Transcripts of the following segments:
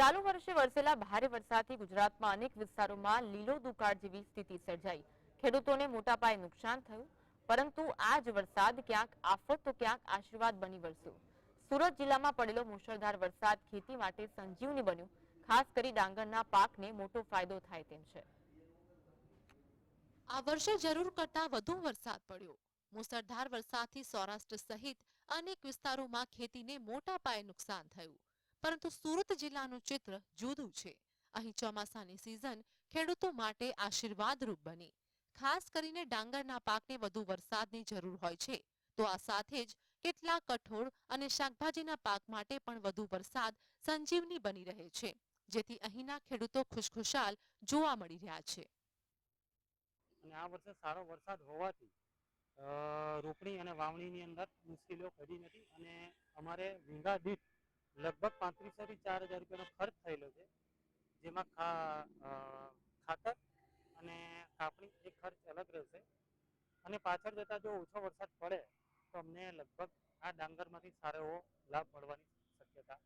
ચાલુ વર્ષે વરસેલા ભારે વરસાદથી ગુજરાતમાં અનેક વિસ્તારોમાં લીલો દુકાળ જેવી સ્થિતિ સર્જાઈ. ખેડૂતોને મોટા પાયે નુકસાન થયું, પરંતુ આ જ વરસાદ ક્યાંક આફત તો ક્યાંક આશીર્વાદ બની વરસ્યો સુરત જિલ્લામાં પડેલો મુશળધાર વરસાદ ખેતી માટે સંજીવની બન્યું, ખાસ કરી ડાંગરના પાકને મોટો ફાયદો થાય તેમ છે. આ વર્ષે જરૂર કરતા વધુ વરસાદ પડ્યો. મુશળધાર વરસાદથી સૌરાષ્ટ્ર સહિત અનેક વિસ્તારોમાં ખેતીને મોટા પાયે નુકસાન થયું. પરંતુ સુરત જિલ્લાનું ચિત્ર જુદું છે. અહીં ચોમાસાની સિઝન ખેડૂતો માટે આશીર્વાદરૂપ બની. ખાસ કરીને ડાંગરના પાકને વધુ વરસાદની જરૂર હોય છે. તો આ સાથે જ કેટલાક કઠોળ અને શાકભાજીના પાક માટે પણ વધુ વરસાદ સંજીવની બની રહે છે. જેથી અહીંના ખેડૂતો ખુશખુશાલ જોવા મળી રહ્યા છે. અને આ વર્ષે સારો વરસાદ હોવાથી રોપણી અને વાવણીની અંદર મુશ્કેલીઓ પડી નથી અને અમારે વીંગા દીઠ લગભગ પાંત્રીસો થી ચાર હજાર રૂપિયાનો ખર્ચ થયેલો છે, જેમાં ખાતર અને કાપણી એ ખર્ચ અલગ રહેશે. અને પાછળ જતા જો ઓછો વરસાદ પડે, તો અમને લગભગ આ ડાંગરમાંથી સારો એવો લાભ મળવાની શક્યતા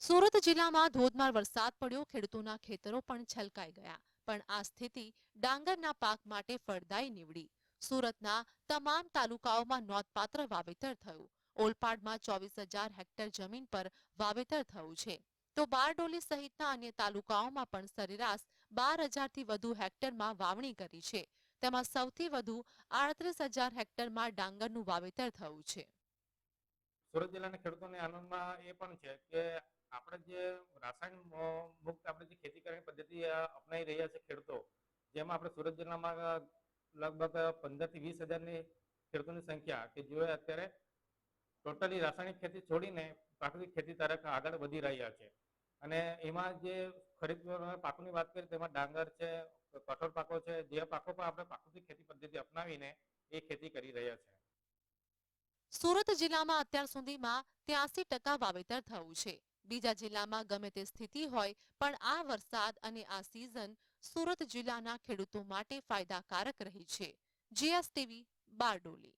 સુરત જિલ્લામાં ધોધમાર વરસાદ પડ્યો, ખેડૂતોના ખેતરો પણ છલકાઈ ગયા, પણ આ સ્થિતિ ડાંગરના પાક માટે ફળદાયી નીવડી. સુરતના તમામ તાલુકાઓમાં નોંધપાત્ર વાવેતર થયું. ઓલપાડમાં ચોવીસ હજાર હેક્ટર જમીન પર વાવેતર થયું છે. તો બારડોલી સહિતના અન્ય તાલુકાઓમાં પણ સરેરાશ બાર હજારથી વધુ હેક્ટરમાં વાવણી કરી છે. તેમાં સૌથી વધુ આડત્રીસ હજાર હેક્ટરમાં ડાંગરનું વાવેતર થયું છે. સુરત જિલ્લાના ખેડૂતોને આનંદમાં એ પણ છે કે આપણે જે રાસાયણ મુક્ત આપણે જે ખેતી કરવાની પદ્ધતિ અપનાવી રહ્યા છે ખેડૂતો, જેમાં આપણે સુરત જિલ્લામાં લગભગ પંદરથી વીસ હજારની ખેડૂતોની સંખ્યા કે જેઓ અત્યારે ટોટલી રાસાયણિક ખેતી છોડીને પ્રાકૃતિક ખેતી તરફ આગળ વધી રહ્યા છે. અને એમાં જે ખરીફ પાકોની વાત કરીએ તેમાં ડાંગર છે, કઠોળ પાકો છે, જે પાકો પણ આપણે પ્રાકૃતિક ખેતી પદ્ધતિ અપનાવીને એ ખેતી કરી રહ્યા છે. સુરત જિલ્લામાં અત્યાર સુધીમાં ત્યાસી ટકા વાવેતર થયું છે. બીજા જિલ્લામાં ગમે તે સ્થિતિ હોય, પણ આ વરસાદ અને આ સિઝન સુરત જિલ્લાના ખેડૂતો માટે ફાયદાકારક રહી છે. જીએસટીવી બારડોલી.